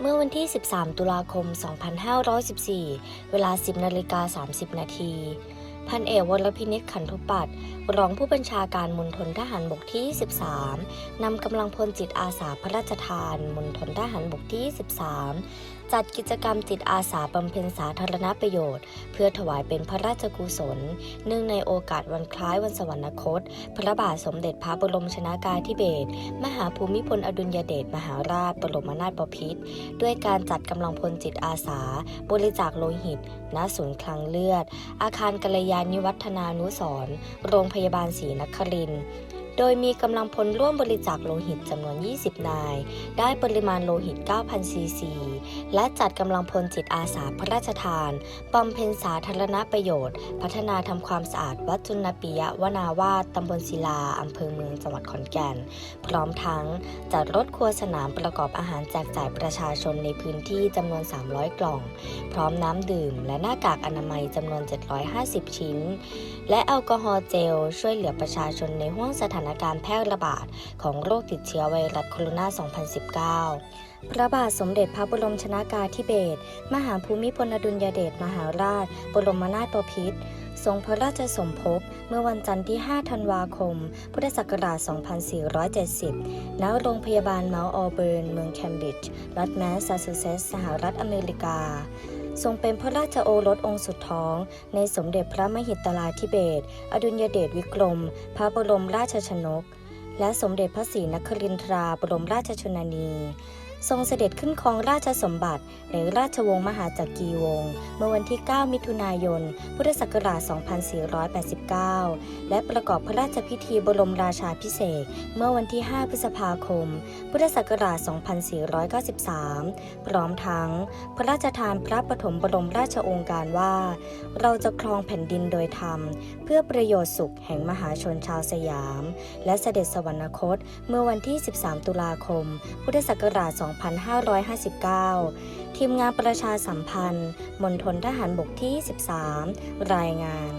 เมื่อวันที่ 13 ตุลาคม 2514 เวลา 10นาฬิกา30 นาที พันเอกวรพินิษขันธุปัตรองผู้บัญชาการมณฑลทหารบกที่ 23 นำกำลังพลจิตอาสาพระราชทานมณฑลทหารบกที่ 23จัดกิจกรรมจิตอาสาบำเพ็ญสาธารณประโยชน์ เพื่อถวายเป็นพระราชกุศล เนื่องในโอกาสวันคล้ายวันสวรรคต พระบาทสมเด็จพระบรมชนากาธิเบศรมหาภูมิพลอดุลยเดชมหาราชบรมนาถบพิตรด้วยการจัดกำลังพลจิตอาสา บริจาคโลหิต ณ ศูนย์คลังเลือด อาคารกัลยาณิวัฒนานุสรโรงพยาบาลศรีนครินทร์ โดยมีกำลังพลร่วมบริจาคโลหิตจำนวน 20 นาย ได้ปริมาณโลหิต 9,000 ซีซี และจัดกำลังพลจิตอาสาพระราชทานบำเพ็ญสาธารณประโยชน์ พัฒนาทำความสะอาดวัดจุลปิยะวนาวาสตำบลศิลาอำเภอเมืองจังหวัดขอนแก่น พร้อมทั้งจัดรถครัวสนามประกอบอาหารแจกจ่ายประชาชนในพื้นที่จำนวน 300 กล่อง พร้อมน้ำดื่ม และหน้ากากอนามัยจำนวน 750 ชิ้น และแอลกอฮอล์เจล ช่วยเหลือประชาชนในห้วงสถานการณ์แพร่ระบาดของโรคติดเชื้อไวรัสโคโรนา 2019 พระบาทสมเด็จพระบรมชนากาธิเบศร มหาภูมิพลอดุลยเดชมหาราช บรมนาถบพิตรทรงพระราชสมภพเมื่อวันจันทร์ที่ 5 ธันวาคม พุทธศักราช 2470 ณ โรงพยาบาลเมาท์ออเบิร์น เมืองแคมบริดจ์ รัฐแมสซาชูเซตส์ สหรัฐอเมริกา ทรงเป็นพระราชโอรสองค์สุดท้อง ในสมเด็จพระมหิตลาธิเบศอดุลยเดชวิกรม พระบรมราชชนก และสมเด็จพระศรีนครินทราบรมราชชนนี ทรงเสด็จขึ้นครองราชสมบัติในราชวงศ์มหาจักรีวงศ์เมื่อวันที่ 9 มิถุนายน พุทธศักราช 2489และประกอบพระราชพิธีบรมราชาพิเศษเมื่อวันที่ 5 พฤษภาคม พุทธศักราช 2493 พร้อมทั้ง พระราชทานพระปฐมบรมราชองค์การว่า เราจะครองแผ่นดินโดยธรรม เพื่อประโยชน์สุขแห่งมหาชนชาวสยาม และเสด็จสวรรคตเมื่อวันที่ 13 ตุลาคม พุทธศักราช 2559 ทีมงานประชาสัมพันธ์มณฑลทหารบกที่ 13 รายงาน